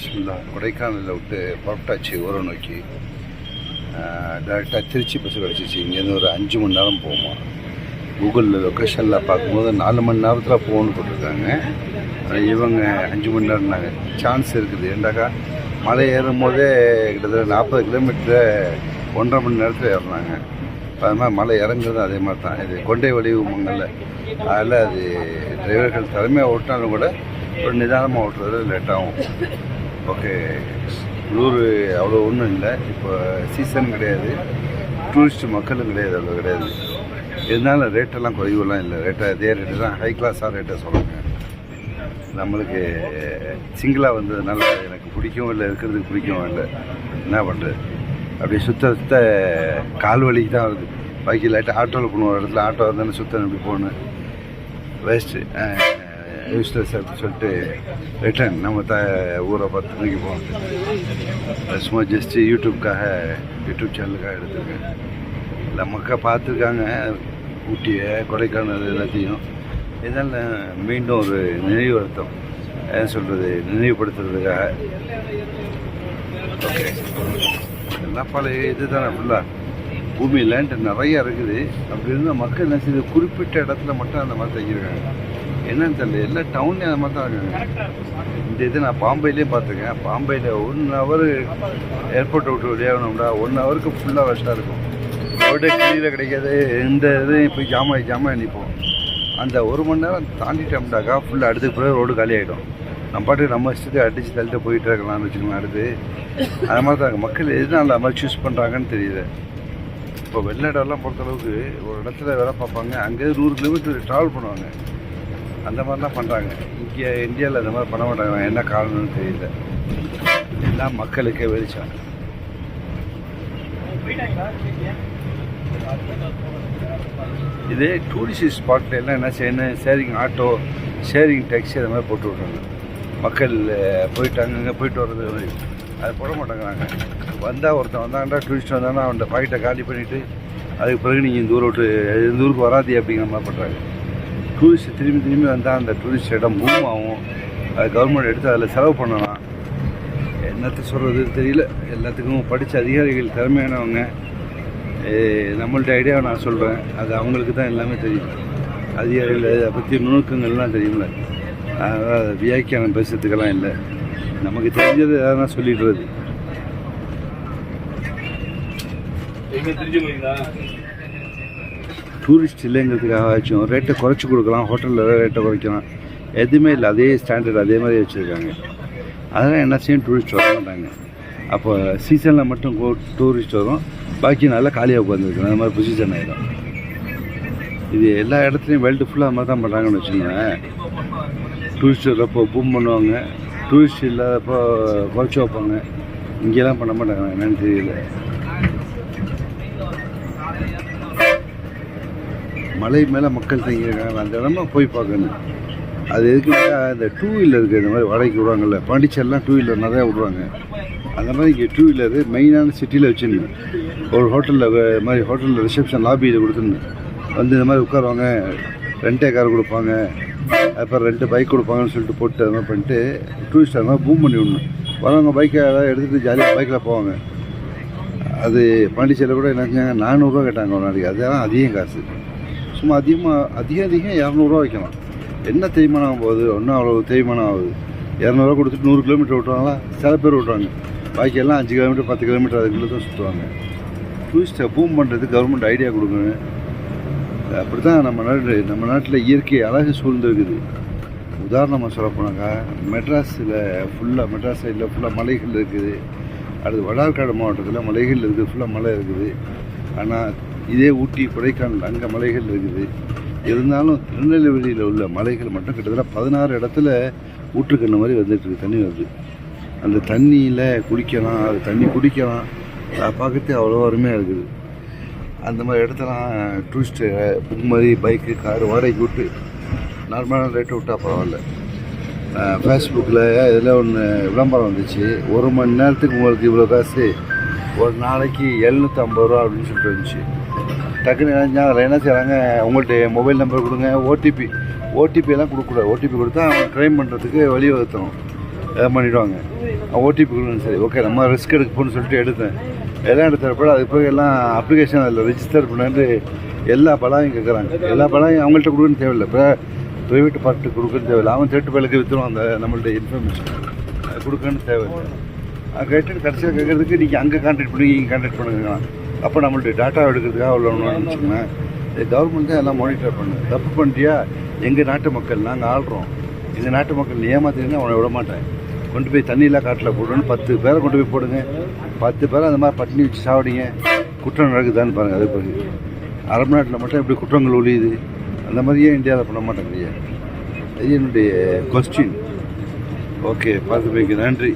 பிஸ்மில்லா. கொடைக்கானலில் விட்டு புறப்பட்டாச்சு ஊரை நோக்கி. டேரெக்டாக திருச்சி பஸ் கிடச்சிச்சு. இங்கேருந்து ஒரு அஞ்சு மணி நேரம் போகுமா கூகுளில் லொக்கேஷனில் பார்க்கும்போது நாலு மணி நேரத்தில் போகணும்னு போட்டிருக்காங்க. இவங்க அஞ்சு மணி நேரம் நாங்கள் சான்ஸ் இருக்குது. ஏண்டாக்கா மலை ஏறும் போதே கிட்டத்தட்ட நாற்பது கிலோமீட்டர் ஒன்றரை மணி நேரத்தில் ஏறுறாங்க. அது மாதிரி மலை இறங்குறதும் அதே மாதிரி தான். இது கொண்டை வடிவமங்கல்ல அதில் அது டிரைவர்கள் திறமையாக ஓட்டினாலும் கூட ஒரு நிதானமாக ஓட்டுறது லேட்டாகும் ஓகே. உள்ளூர் அவ்வளோ ஒன்றும் இல்லை. இப்போ சீசன் கிடையாது. டூரிஸ்ட் மக்களும் கிடையாது அவ்வளோ கிடையாது. இருந்தாலும் ரேட்டெல்லாம் குறைவுலாம் இல்லை. ரேட்டாக அதே ரேட்டு தான். ஹை கிளாஸாக ரேட்டை சொல்லுங்க நம்மளுக்கு சிங்கிளாக வந்ததுனால எனக்கு பிடிக்கவும் இல்லை இருக்கிறதுக்கு பிடிக்கவும் இல்லை. என்ன பண்ணுறது அப்படியே சுத்த சுத்த கால் வலிக்கு தான் வருது. பாக்கி லைட்டாக ஆட்டோவில் போகணும். ஒரு இடத்துல ஆட்டோ வந்தாலும் சுத்தம் அப்படி போகணும்? வேஸ்ட்டு யூஸ்லெஸ் அப்படின்னு சொல்லிட்டு ரிட்டர்ன் நம்ம த ஊரை பத்து மணிக்கு போகணும். சும்மா ஜஸ்ட்டு யூடியூப்காக யூடியூப் சேனலுக்காக எடுத்திருக்கேன். இல்லை மக்கள் பார்த்துருக்காங்க. ஊட்டியை கொடைக்கானல் எல்லாத்தையும். இதெல்லாம் மீண்டும் ஒரு நினைவு வருத்தம் என்ன சொல்கிறது நினைவுபடுத்துறதுக்காக. ஓகே எல்லாம் பழைய இது தானே ஃபுல்லாக பூமி லேண்ட் நிறையா இருக்குது. அப்படி இருந்தால் மக்கள் என்ன செய்யுது குறிப்பிட்ட இடத்துல மட்டும் அந்த மாதிரி தங்கியிருக்காங்க. என்னன்னு தெரியல. எல்லா டவுன்லேயும் அந்த மாதிரி தான் இருக்காங்க. இந்த இது நான் பாம்பேலேயே பார்த்துருக்கேன். பாம்பேயில் ஒன் ஹவர் ஏர்போர்ட்டை விட்டு வெளியாகணும்டா ஒன் ஹவருக்கு ஃபுல்லாக ரஷ்ஷாக இருக்கும். ரோடே கிளியில் கிடைக்காது. இந்த இது இப்போ ஜாமாய் ஜாமாய் நிற்போம் அந்த ஒரு மணி நேரம் தாண்டிட்டோம்டாக்கா ஃபுல்லாக அடுத்த பிறகு ரோடு காலி ஆகிடும் நம்ம பாட்டுக்கு நம்ம இஷ்டத்துக்கு அடித்து தள்ளிட்டு போயிட்டு இருக்கலாம்னு வச்சுக்கோங்க அடுத்து. அது மாதிரி தான் மக்கள் எதனால அது மாதிரி சூஸ் பண்ணுறாங்கன்னு தெரியுது இப்போ வெளிநாடெல்லாம் பொறுத்தளவுக்கு ஒரு இடத்துல வேலை பார்ப்பாங்க. அங்கேயே நூறு கிலோமீட்டர் ட்ராவல் பண்ணுவாங்க. அந்த மாதிரி தான் பண்ணுறாங்க இங்கே இந்தியாவில் அந்த மாதிரி பண்ண மாட்டாங்க. என்ன காரணம்னு தெரியல. எல்லாம் மக்களுக்கே வெளிச்சம். இதே டூரிஸ்ட் ஸ்பாட்டில் எல்லாம் என்ன செய்யணும் ஷேரிங் ஆட்டோ ஷேரிங் டாக்ஸி அது மாதிரி போட்டு விட்றாங்க. மக்கள் போயிட்டு அங்கங்கே போயிட்டு வர்றது மாதிரி அது போட மாட்டேங்கிறாங்க. வந்தால் ஒருத்தன் வந்தாங்கடா டூரிஸ்ட் வந்தாங்கன்னா அவன் பாக்கெட்டை காலி பண்ணிவிட்டு அதுக்கு பிறகு நீங்கள் இந்த ஊரை விட்டு இந்த ஊருக்கு வராதி அப்படிங்கிற மாதிரி பண்ணுறாங்க டூரிஸ்ட் திரும்பி திரும்பி வந்தால் அந்த டூரிஸ்ட் இடம் பூம் ஆகும். அது கவர்மெண்ட் எடுத்து அதில் செலவு பண்ணலாம். என்னத்தை சொல்கிறது தெரியல. எல்லாத்துக்கும் படித்த அதிகாரிகள் திறமையானவங்க. ஏ, நம்மள்ட்ட ஐடியாவை நான் சொல்கிறேன் அது அவங்களுக்கு தான் எல்லாமே தெரியும். அதிகாரிகள் அதை பற்றி நுணுக்கங்கள்லாம் தெரியும்ல. அதாவது வியாக்கியானம் பேசுறதுக்கெல்லாம் இல்லை. நமக்கு தெரிஞ்சது எதாவது சொல்லிடுறது. எங்கே தெரிஞ்சுங்களா டூரிஸ்ட் இல்லைங்கிறதுக்காகச்சும் ரேட்டை குறைச்சி கொடுக்கலாம் ஹோட்டலில் ரேட்டை குறைக்கலாம். எதுவுமே இல்லை அதே ஸ்டாண்டர்ட் அதே மாதிரி வச்சுருக்காங்க. அதெல்லாம் என்ன செய்யும்? டூரிஸ்ட் வர மாட்டாங்க. அப்போ சீசனில் மட்டும் டூரிஸ்ட் வரும். பாக்கி நல்லா காலியாக உட்காந்துருக்கு அந்த மாதிரி பொசிஷன் ஆகிடும் இது எல்லா இடத்துலையும் வேர்ல்டு ஃபுல்லாக மாதிரி தான் பண்ணுறாங்கன்னு வச்சுக்கோங்களேன். டூரிஸ்ட் வர்றப்போ பூம் பண்ணுவாங்க. டூரிஸ்ட் இல்லாதப்போ குறைச்சி வைப்பாங்க. இங்கெல்லாம் பண்ண மாட்டாங்க. என்னன்னு தெரியல. மலை மேலே மக்கள் தங்கியிருக்காங்க அந்த இடமா போய் பார்க்கணும். அது எதுக்குன்னா இந்த டூ வீலருக்கு இந்த மாதிரி வாடகைக்கு விடுவாங்கல்ல பாண்டிச்சேரிலாம் டூ வீலர் நிறையா விடுவாங்க. அந்த மாதிரி இங்கே டூ வீலரு மெயினான சிட்டியில் வச்சுருந்தேன். ஒரு ஹோட்டலில் மாதிரி ஹோட்டலில் ரிசப்ஷன் லாபியில் கொடுத்துருந்தேன். வந்து இந்த மாதிரி உட்காருவாங்க ரெண்டே கார் கொடுப்பாங்க அப்புறம் ரெண்டு பைக் கொடுப்பாங்கன்னு சொல்லிட்டு போட்டு அது மாதிரி பண்ணிட்டு டூரிஸ்ட் அது மாதிரி பூம் பண்ணி விடணும். வரவங்க பைக்கை எடுத்துகிட்டு ஜாலியாக பைக்கில் போவாங்க. அது பாண்டிச்சேரியில் கூட என்ன செஞ்சாங்க நானூறுரூவா கேட்டாங்க ஒரு நாளைக்கு. அதெல்லாம் அதிகம் காசு. சும்மா அதிகமாக அதிகம் அதிகம் இரநூறுவா வைக்கலாம். என்ன தேய்மானம் ஆகும் போகுது ஒன்றும் அவ்வளோ தேய்மானம் ஆகுது. இரநூறுவா கொடுத்துட்டு நூறு கிலோமீட்டர் விட்டுறாங்களா சில பேர் விட்றாங்க பாக்கி எல்லாம் அஞ்சு கிலோமீட்டர் பத்து கிலோமீட்டர் அதுக்குள்ளே தான் சுற்றுவாங்க டூரிஸ்ட்டை பூம் பண்ணுறதுக்கு கவர்மெண்ட் ஐடியா கொடுங்க. அப்படி தான் நம்ம நாடு நம்ம நாட்டில் இயற்கை அழகு சூழ்ந்துருக்குது. உதாரணமாக சொல்ல போனாக்கா மெட்ராஸில் ஃபுல்லாக மெட்ராஸ் சைடில் ஃபுல்லாக மலைகள் இருக்குது. அடுத்து வடார்காடு மாவட்டத்தில் மலைகள் இருக்குது ஃபுல்லாக மலை இருக்குது. ஆனால் இதே ஊட்டி கொடைக்கானல் அங்கே மலைகள் இருக்குது. இருந்தாலும் திருநெல்வேலியில் உள்ள மலைகள் மட்டும் கிட்டத்தட்ட பதினாறு இடத்துல ஊற்றுக்கண்ணு மாதிரி வந்துட்டுருக்கு தண்ணி வருது. அந்த தண்ணியில் குளிக்கலாம் அது தண்ணி குடிக்கலாம். அதை பார்க்கறதே அவ்வளோ அருமையாக இருக்குது. அந்த மாதிரி இடத்தெல்லாம் டூரிஸ்ட்டு புக் மாதிரி பைக்கு காரு வாடகைக்கு விட்டு நார்மலான ரேட்டு விட்டால் பரவாயில்ல. ஃபேஸ்புக்கில் இதில் ஒன்று விளம்பரம் வந்துச்சு. ஒரு மணி நேரத்துக்கு உங்களுக்கு இவ்வளோ காசு ஒரு நாளைக்கு எழுநூற்றம்பது ரூபா அப்படின்னு சொல்லிட்டு வந்துச்சு. டக்குன்னு நினைஞ்சா அதில் என்ன செய்கிறாங்க உங்கள்கிட்ட மொபைல் நம்பர் கொடுங்க ஓடிபி ஓடிபி எல்லாம் கொடுக்கக்கூடாது ஓடிபி கொடுத்தா அவங்க க்ரைம் பண்ணுறதுக்கு வழிவகுத்தணும் அதை பண்ணிடுவாங்க. ஓடிபி கொடுக்கணும் சரி ஓகே நம்ம ரிஸ்க் எடுக்க போகணும்னு சொல்லிட்டு எடுத்தேன். எல்லாம் எடுத்தப்போ அது போய் எல்லாம் அப்ளிகேஷன் அதில் ரெஜிஸ்டர் பண்ணிட்டு எல்லா பலாயும் கேட்குறாங்க எல்லா பலாயும் அவங்கள்ட்ட கொடுக்கணும் தேவையில்லை. இப்போ ப்ரைவேட் பார்ட்டி கொடுக்கணும் தேவையில்லை. அவன் திருட்டு பேருக்கு விற்றுருவான் அந்த நம்மள்ட்ட இன்ஃபர்மேஷன் அது கொடுக்கணும்னு தேவையில்லை. அது கேட்டு கடைசியாக கேட்குறதுக்கு நீங்கள் அங்கே கான்டாக்ட் பண்ணி இங்கே கான்டாக்ட் பண்ணுங்க அப்போ நம்மளுடைய டாட்டா எடுக்கிறதுக்காக அவ்வளோ வச்சுக்கோங்க கவர்மெண்ட் தான் எல்லாம் மானிட்டர் பண்ணுது. தப்பு பண்ணிட்டியா? எங்கள் நாட்டு மக்கள் நாங்கள் ஆள்றோம். எங்கள் நாட்டு மக்கள் ஏமாத்திங்கன்னா அவனை விட மாட்டேன். கொண்டு போய் தண்ணியெலாம் காட்டில் போடுவோன்னு பத்து பேரை கொண்டு போய் போடுங்க. பத்து பேரை அந்த மாதிரி பட்டினி வச்சு சாவடிங்க. குற்றம் நடக்குதான்னு பாருங்கள் அது பிறகு அரபு நாட்டில் மட்டும் எப்படி குற்றங்கள் ஒழியுது? அந்த மாதிரியே இந்தியாவில் பண்ண மாட்டேங்கிறீங்க ஐயா இது என்னுடைய கொஸ்டின் ஓகே பார்த்து நன்றி.